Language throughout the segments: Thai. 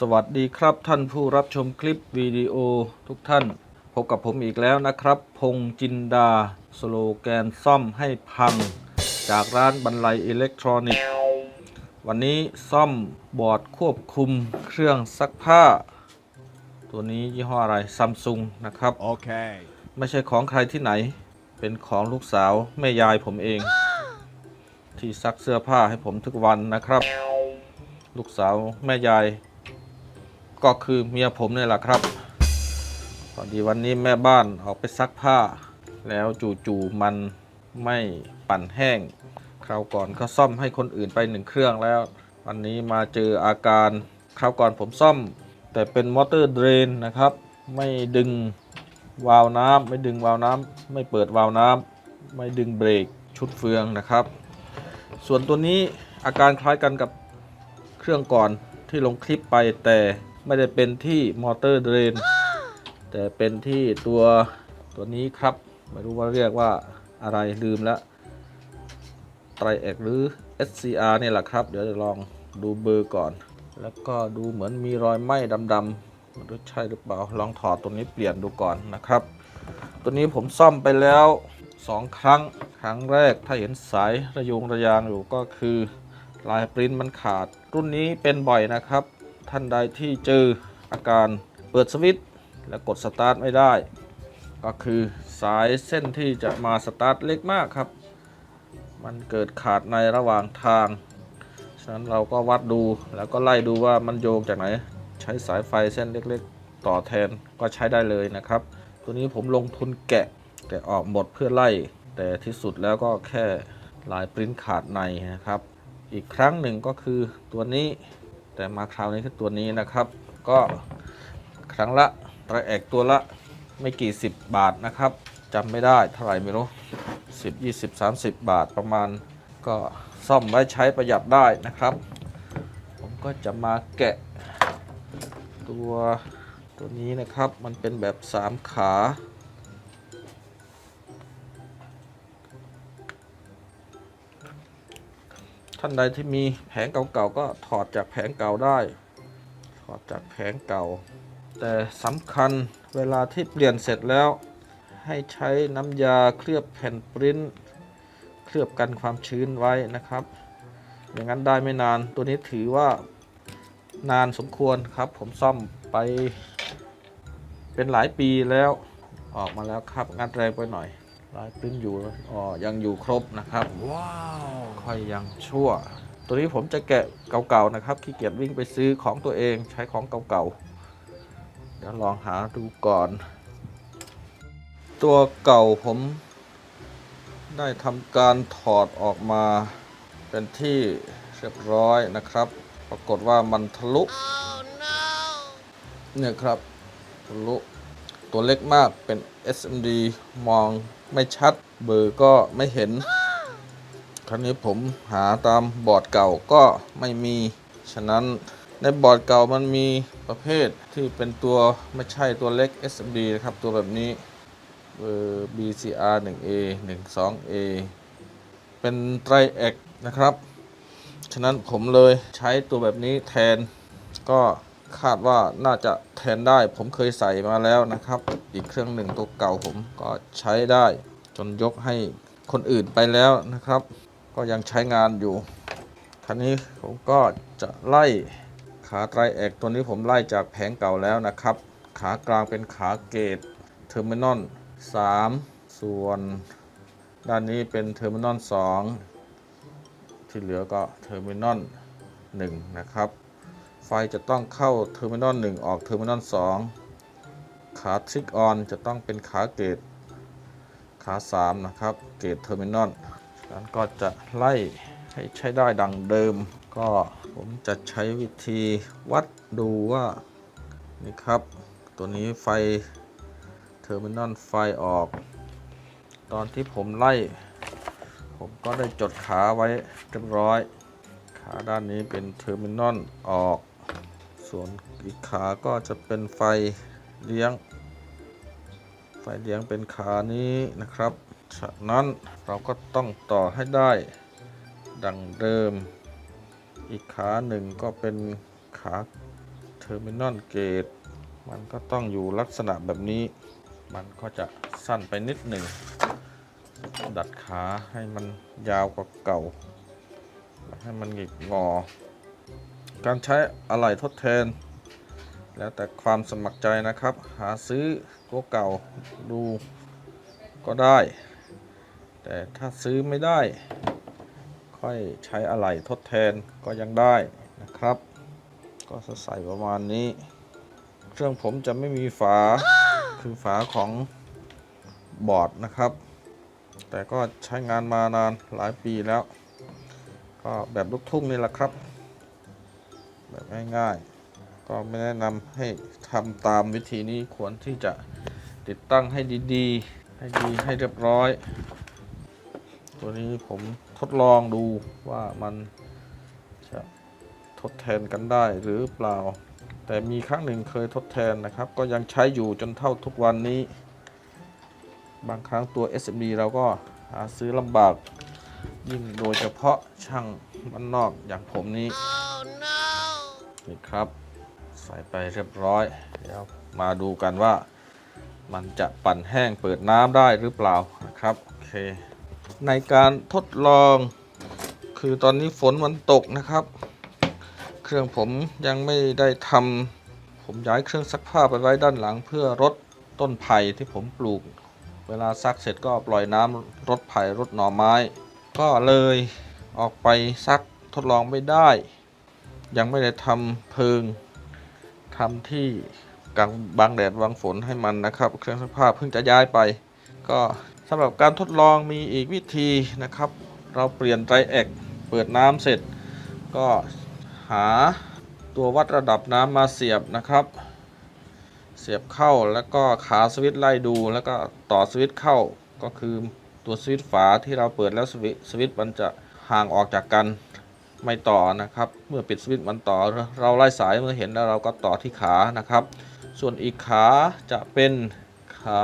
สวัสดีครับท่านผู้รับชมคลิปวิดีโอทุกท่าน พบกับผมอีกแล้วนะครับ พงจินดา สโลแกนซ่อมให้พัง จากร้านบรรลัยอิเล็กทรอนิกส์ วันนี้ซ่อมบอร์ดควบคุมเครื่องซักผ้า ตัวนี้ยี่ห้ออะไรซัมซุงนะครับ Okay. ไม่ใช่ของใครที่ไหน เป็นของลูกสาวแม่ยายผมเอง ที่ซักเสื้อผ้าให้ผมทุกวันนะครับ ลูกสาวแม่ยาย ก็คือเมียผมนี่แหละครับพอดีวันนี้แม่บ้านออกไปซักผ้า แล้วจู่ๆมันไม่ปั่นแห้ง คราวก่อนก็ซ่อมให้คนอื่นไปหนึ่งเครื่องแล้ว วันนี้มาเจออาการคราวก่อนผมซ่อม แต่เป็นมอเตอร์เดรนนะครับ ไม่ดึงวาล์วน้ำไม่ดึงวาล์วน้ำไม่เปิดวาล์วน้ำไม่ดึงเบรกชุดเฟืองนะครับ ส่วนตัวนี้อาการคล้ายกันกับเครื่องก่อนที่ลงคลิปไปแต่ ไม่ได้เป็นที่มอเตอร์เดรนแต่เป็นที่ตัวตัวนี้ครับ ไม่รู้ว่าเรียกว่าอะไรลืมแล้วไตรเอกหรือ SCR เนี่ยแหละครับ เดี๋ยวจะลองดูเบอร์ก่อน แล้วก็ดูเหมือนมีรอยไหม้ดำๆไมันรู้ใช่หรือเปล่าลองถอดตัวนี้เปลี่ยนดูก่อนนะครับ ตัวนี้ผมซ่อมไปแล้ว 2 ครั้งครั้งแรกถ้าเห็นสายระยงระยางอยู่ก็คือลายปริ้นมันขาด รุ่นนี้เป็นบ่อยนะครับ ท่านใดที่เจออาการเปิดสวิตช์และกดสตาร์ทไม่ได้ ก็คือสายเส้นที่จะมาสตาร์ทเล็กมากครับ มันเกิดขาดในระหว่างทาง ฉะนั้นเราก็วัดดูแล้วก็ไล่ดูว่ามันโยงจากไหน ใช้สายไฟเส้นเล็กๆ ต่อแทนก็ใช้ได้เลยนะครับ ตัวนี้ผมลงทุนแกะแกะออกหมดเพื่อไล่ แต่ที่สุดแล้วก็แค่ลายปริ้นขาดในนะครับ อีกครั้งหนึ่งก็คือตัวนี้ แต่มาคราวนี้คือตัวนี้นะครับ ก็ครั้งละตระแอกตัวละไม่กี่สิบบาทนะครับจำไม่ได้เท่าไหร่ไม่รู้10 20 30บาทประมาณ ก็ซ่อมไว้ใช้ประหยัดได้นะครับ ผมก็จะมาแกะ ตัวตัวนี้นะครับมันเป็นแบบ3ขา ท่านใดที่มีแผงเก่าๆก็ถอดจากแผงเก่าได้ ถอดจากแผงเก่า แต่สำคัญเวลาที่เปลี่ยนเสร็จแล้ว ให้ใช้น้ำยาเคลือบแผ่นปริ้นเคลือบกันความชื้นไว้นะครับ อย่างนั้นได้ไม่นานตัวนี้ถือว่านานสมควรครับ ผมซ่อมไปเป็นหลายปีแล้วออกมาแล้วครับงานแรงไปหน่อย ลายปริ้นอยู่อ๋อยังอยู่ครบนะครับ Wow. ค่อยยังชั่ว ตัวนี้ผมจะแกะเก่าๆนะครับขี้เกียจวิ่งไปซื้อของตัวเองใช้ของเก่าๆเดี๋ยวลองหาดูก่อน ตัวเก่าผมได้ทำการถอดออกมาเป็นที่เรียบร้อยนะครับ ปรากฏว่ามันทะลุเนี่ยครับทะลุ ตัวเล็กมากเป็น SMD มองไม่ชัด เบอร์ก็ไม่เห็น คราวนี้ผมหาตามบอร์ดเก่าก็ไม่มี ฉะนั้นในบอร์ดเก่ามันมีประเภทที่เป็นตัวไม่ใช่ตัวเล็ก SMD นะครับ ตัวแบบนี้เบอร์ BCR 1A 12A เป็นไตรเอกนะครับ ฉะนั้นผมเลยใช้ตัวแบบนี้แทนก็ คาดว่าน่าจะแทนได้ ผมเคยใส่มาแล้วนะครับ อีกเครื่องหนึ่งตัวเก่าผมก็ใช้ได้ จนยกให้คนอื่นไปแล้วนะครับ ก็ยังใช้งานอยู่คราวนี้ผมก็จะไล่ขาไตรเอกตัวนี้ผมไล่จากแผงเก่าแล้วนะครับ ขากลางเป็นขาเกตเทอร์มินอล3ส่วน ด้านนี้เป็นเทอร์มินอล2ที่เหลือก็เทอร์มินอล1นะครับ จะต้องเข้าเทอร์มินอล1ออกเทอร์มินอล2ขาทริกออนจะต้องเป็นขาเกตขา3นะครับ เกตเทอร์มินอลนั้นก็จะไล่ให้ใช้ได้ดังเดิม ก็ผมจะใช้วิธีวัดดูว่านี่ครับ ตัวนี้ไฟเทอร์มินอลไฟออก ตอนที่ผมไล่ ผมก็ได้จดขาไว้เรียบร้อย ขาด้านนี้เป็นเทอร์มินอลออก ส่วนอีกขาก็จะเป็นไฟเลี้ยง ไฟเลี้ยงเป็นขานี้นะครับฉะนั้นเราก็ต้องต่อให้ได้ดังเดิม อีกขาหนึ่งก็เป็นขาเทอร์มินอลเกตมันก็ต้องอยู่ลักษณะแบบนี้ มันก็จะสั้นไปนิดหนึ่ง ดัดขาให้มันยาวกว่าเก่า ให้มันหงิกงอ การใช้อะไหล่ทดแทน แล้วแต่ความสมัครใจนะครับ หาซื้อตัวเก่าดูก็ได้ แต่ถ้าซื้อไม่ได้ ค่อยใช้อะไหล่ทดแทนก็ยังได้นะครับ ก็จะใส่ประมาณนี้ เครื่องผมจะไม่มีฝาคือฝาของบอร์ดนะครับ แต่ก็ใช้งานมานานหลายปีแล้ว ก็แบบลูกทุ่งนี่แหละครับ แบบง่ายๆ ก็ไม่แนะนำให้ทำตามวิธีนี้ควรที่จะติดตั้งให้ดีๆ ให้ดีให้เรียบร้อย ตัวนี้ผมทดลองดูว่ามันจะทดแทนกันได้หรือเปล่า แต่มีครั้งหนึ่งเคยทดแทนนะครับ ก็ยังใช้อยู่จนเท่าทุกวันนี้ บางครั้งตัว SMD เราก็หาซื้อลำบากยิ่งโดยเฉพาะช่างมันนอกอย่างผมนี้ นี่ครับ ใส่ไปเรียบร้อย เดี๋ยวมาดูกันว่า มันจะปั่นแห้งเปิดน้ำได้หรือเปล่านะครับโอเค ในการทดลอง คือตอนนี้ฝนมันตกนะครับ เครื่องผมยังไม่ได้ทำผมย้ายเครื่องซักผ้าไปไว้ด้านหลัง เพื่อรดต้นไผ่ที่ผมปลูก เวลาซักเสร็จก็ปล่อยน้ำรดไผ่รดหน่อไม้ ก็เลยออกไปซักทดลองไม่ได้ ยังไม่ได้ทำเพิงทำที่กลางบางแดดบางฝนให้มันนะครับ เครื่องซักผ้าเพิ่งจะย้ายไป ก็สำหรับการทดลองมีอีกวิธีนะครับ เราเปลี่ยนไตรแอกเปิดน้ำเสร็จ ก็หาตัววัดระดับน้ำมาเสียบนะครับ เสียบเข้าแล้วก็ขาสวิตช์ไล่ดู แล้วก็ต่อสวิตช์เข้าก็คือตัวสวิตช์ฝาที่เราเปิดแล้วสวิตสวิตช์มันจะห่างออกจากกัน ไม่ต่อนะครับ เมื่อปิดสวิตช์มันต่อ เราไล่สายเมื่อเห็นแล้วเราก็ต่อที่ขานะครับ ส่วนอีกขาจะเป็นขา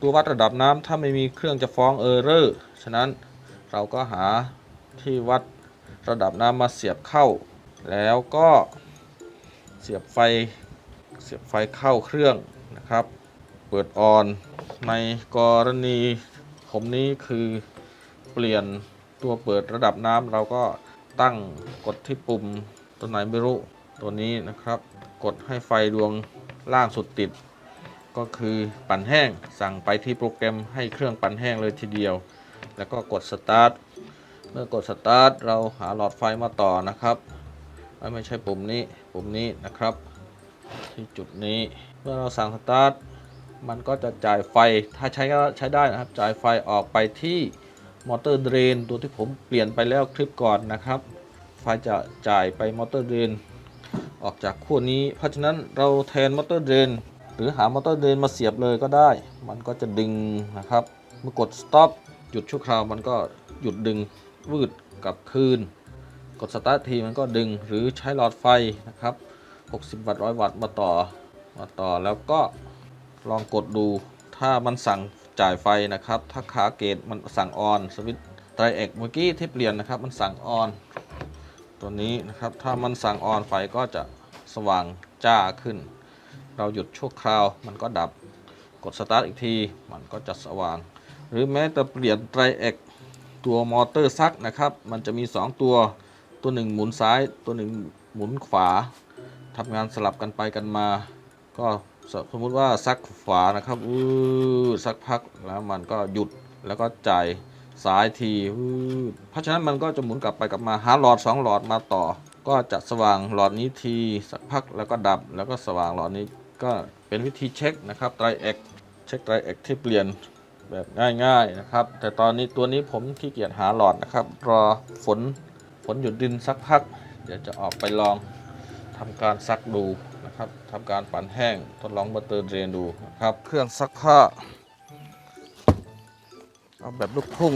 ตัววัดระดับน้ำถ้าไม่มีเครื่องจะฟ้องเออร์เรอร์ฉะนั้นเราก็หาที่วัดระดับน้ำมาเสียบเข้า แล้วก็เสียบไฟเสียบไฟเข้าเครื่องนะครับ เปิดออนในกรณีผมนี้คือเปลี่ยนตัวเปิดระดับน้ำเราก็ ตั้งกดที่ปุ่มตัวไหนไม่รู้ตัวนี้นะครับ กดให้ไฟดวงล่างสุดติด ก็คือปั่นแห้งสั่งไปที่โปรแกรมให้เครื่องปั่นแห้งเลยทีเดียว แล้วก็กดสตาร์ทเมื่อกดสตาร์ทเราหาหลอดไฟมาต่อนะครับไม่ใช่ปุ่มนี้ปุ่มนี้นะครับ ที่จุดนี้เมื่อเราสั่งสตาร์ทมันก็จะจ่ายไฟถ้าใช้ก็ใช้ได้นะครับ จ่ายไฟออกไปที่ มอเตอร์เดรนตัวที่ผมเปลี่ยนไปแล้วคลิปก่อนนะครับ ไฟจะจ่ายไปมอเตอร์เดรนออกจากขั้วนี้ เพราะฉะนั้นเราแทนมอเตอร์เดรนหรือหามอเตอร์เดรนมาเสียบเลยก็ได้ มันก็จะดึงนะครับ เมื่อกด stop หยุดชั่วคราวมันก็หยุดดึงวืดกลับคืน กดสตาร์ททีมันก็ดึงหรือใช้หลอดไฟนะครับ 60 วัตต์100 วัตต์มาต่อมาต่อแล้วก็ลองกดดูถ้ามันสั่ง จ่ายไฟนะครับ ถ้าขาเกตมันสั่งออนสวิตช์ไตรเอกเมื่อกี้ที่เปลี่ยนนะครับ มันสั่งออน ตัวนี้นะครับ ถ้ามันสั่งออนไฟก็จะสว่างจ้าขึ้น เราหยุดชั่วคราวมันก็ดับกดสตาร์ทอีกทีมันก็จะสว่าง หรือแม้แต่เปลี่ยนไตรเอกตัวมอเตอร์ซักนะครับ มันจะมี 2 ตัวตัวหนึ่งหมุนซ้าย ตัวหนึ่งหมุนขวาทำงานสลับกันไปกันมา ก็ สมมุติว่าซักขวานะครับอือสักพักแล้วมันก็หยุดแล้วก็จ่ายซ้ายทีอือเพราะฉะนั้นมันก็จะหมุนกลับไปกลับมาหาหลอด 2 หลอดมาต่อ ก็จะสว่างหลอดนี้ทีสักพักแล้วก็ดับ แล้วก็สว่างหลอดนี้ก็เป็นวิธีเช็คนะครับไตรเอกเช็คไตรเอกที่เปลี่ยนแบบง่ายๆนะครับ แต่ตอนนี้ตัวนี้ผมขี้เกียจหาหลอดนะครับ รอฝนฝนหยุดดินสักพัก เดี๋ยวจะออกไปลองทำการซักดู นะครับทำการปั่นแห้งทดลองบัตเตอร์เดรนดูนะครับ เครื่องซักผ้า เอาแบบลูกทุ่ง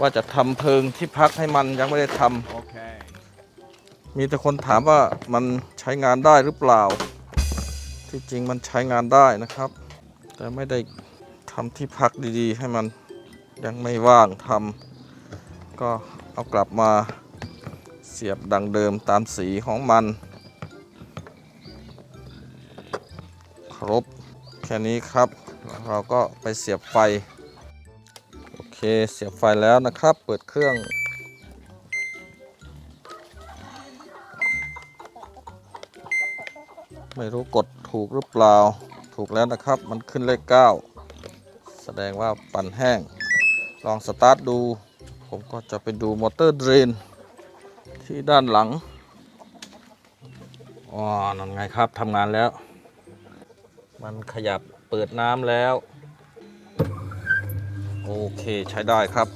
ว่าจะทำเพิงที่พักให้มันยังไม่ได้ท Okay. ำมีแต่คนถามว่ามันใช้งานได้หรือเปล่า ที่จริงมันใช้งานได้นะครับ แต่ไม่ได้ทำที่พักดีๆ ให้มันยังไม่ว่างทำก็เอากลับมาเสียบดังเดิมตามสีของมัน ครบแค่นี้ครับแล้วเราก็ไปเสียบไฟ โอเคเสียบไฟแล้วนะครับ เปิดเครื่อง ไม่รู้กดถูกหรือเปล่า ถูกแล้วนะครับ มันขึ้นเลข 9 แสดงว่าปั่นแห้ง ลองสตาร์ทดู ผมก็จะไปดูมอเตอร์เดรนที่ด้านหลังอ๋อนั่นไงครับทำงานแล้ว มันขยับเปิดน้ำแล้ว โอเคใช้ได้ครับ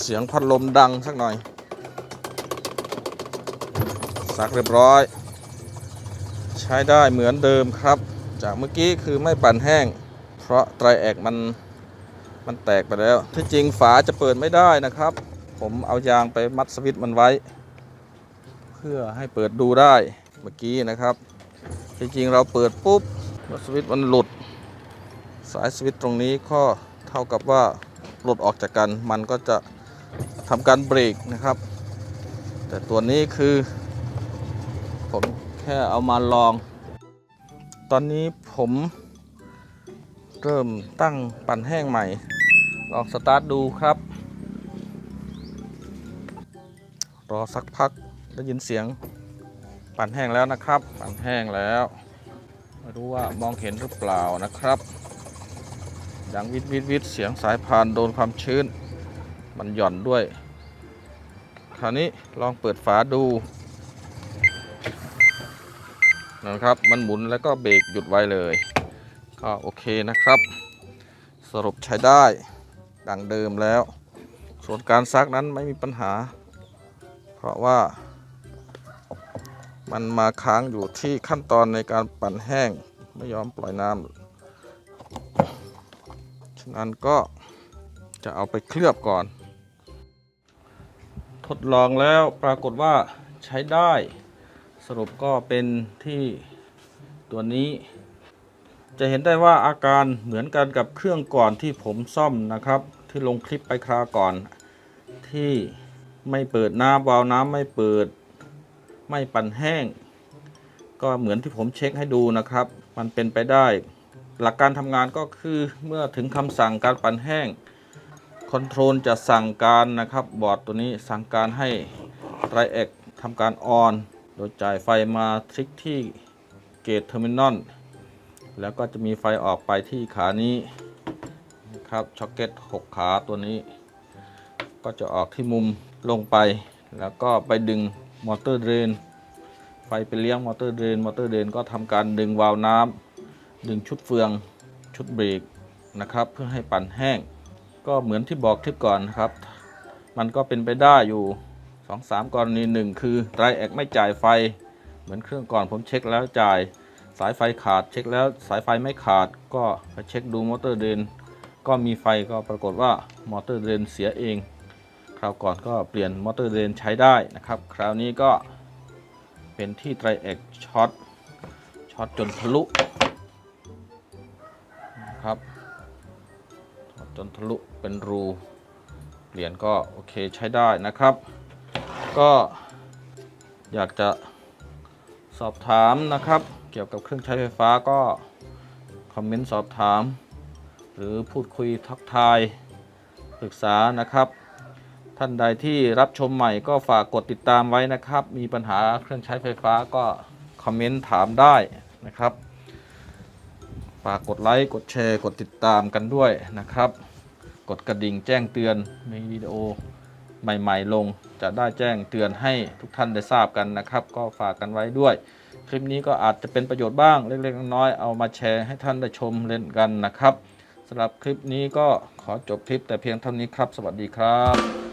เสียงพัดลมดังสักหน่อย ซักเรียบร้อย ใช้ได้เหมือนเดิมครับ จากเมื่อกี้คือไม่ปั่นแห้ง เพราะไตรแอกมันมันแตกไปแล้ว ที่จริงฝาจะเปิดไม่ได้นะครับ ผมเอายางไปมัดสวิตช์มันไว้ เพื่อให้เปิดดูได้เมื่อกี้นะครับ จริงๆเราเปิดปุ๊บสวิตช์มันหลุด สายสวิตช์ตรงนี้ก็เท่ากับว่าหลุดออกจากกัน มันก็จะทำการเบรกนะครับ แต่ตัวนี้คือผมแค่เอามาลอง ตอนนี้ผมเริ่มตั้งปั่นแห้งใหม่ ลองสตาร์ทดูครับ รอสักพักได้ยินเสียง ปั่นแห้งแล้วนะครับ ปั่นแห้งแล้วไม่รู้ว่ามองเห็นหรือเปล่านะครับดังวิดวิดวิดเสียงสายพานโดนความชื้น มันหย่อนด้วย คราวนี้ลองเปิดฝาดูนะครับ มันหมุนแล้วก็เบรกหยุดไว้เลย ก็โอเคนะครับ สรุปใช้ได้ดังเดิมแล้ว ส่วนการซักนั้นไม่มีปัญหา เพราะว่า มันมาค้างอยู่ที่ขั้นตอนในการปั่นแห้งไม่ยอมปล่อยน้ำฉะนั้นก็จะเอาไปเคลือบก่อน ทดลองแล้วปรากฏว่าใช้ได้ สรุปก็เป็นที่ตัวนี้ จะเห็นได้ว่าอาการเหมือนกันกับเครื่องก่อนที่ผมซ่อมนะครับ ที่ลงคลิปไปคราวก่อน ที่ไม่เปิดน้ำวาล์วน้ำไม่เปิด ไม่ปั่นแห้ง ก็เหมือนที่ผมเช็คให้ดูนะครับ มันเป็นไปได้ หลักการทำงานก็คือเมื่อถึงคำสั่งการปั่นแห้งคอนโทรลจะสั่งการนะครับ บอร์ดตัวนี้สั่งการให้ไตรเอ็กทำการออน โดยจ่ายไฟมาทริกที่เกตเทอร์มินอลแล้วก็จะมีไฟออกไปที่ขานี้นะครับช็อคเก็ต 6 ขาตัวนี้ ก็จะออกที่มุมลงไป แล้วก็ไปดึง มอเตอร์เดรนไฟไปเลี้ยงมอเตอร์เดรนมอเตอร์เดรนก็ทำการดึงวาล์วน้ำดึงชุดเฟืองชุดเบรกนะครับเพื่อให้ปั่นแห้ง ก็เหมือนที่บอกคลิปก่อนนะครับ มันก็เป็นไปได้อยู่ 2-3 กรณีหนึ่งคือไตรแอกไม่จ่ายไฟ เหมือนเครื่องก่อนผมเช็คแล้วจ่าย สายไฟขาดเช็คแล้วสายไฟไม่ขาด ก็ไปเช็คดูมอเตอร์เดรนก็มีไฟก็ปรากฏว่ามอเตอร์เดรนเสียเอง คราวก่อนก็เปลี่ยนมอเตอร์เรนใช้ได้นะครับ คราวนี้ก็เป็นที่ไตรเอกช็อตช็อตจนทะลุนะครับจนทะลุเป็นรูเปลี่ยนก็โอเคใช้ได้นะครับ ก็อยากจะสอบถามนะครับ เกี่ยวกับเครื่องใช้ไฟฟ้าก็คอมเมนต์สอบถาม หรือพูดคุยทักทายปรึกษานะครับ ท่านใดที่รับชมใหม่ก็ฝากกดติดตามไว้นะครับ มีปัญหาเครื่องใช้ไฟฟ้าก็คอมเมนต์ถามได้นะครับ ฝากกดไลค์กดแชร์กดติดตามกันด้วยนะครับ กดกระดิ่งแจ้งเตือนมีวิดีโอใหม่ๆลง จะได้แจ้งเตือนให้ทุกท่านได้ทราบกันนะครับ ก็ฝากกันไว้ด้วย คลิปนี้ก็อาจจะเป็นประโยชน์บ้างเล็กๆน้อยๆเอามาแชร์ให้ท่านได้ชมเล่นกันนะครับสำหรับคลิปนี้ก็ขอจบคลิปแต่เพียงเท่านี้ครับ สวัสดีครับ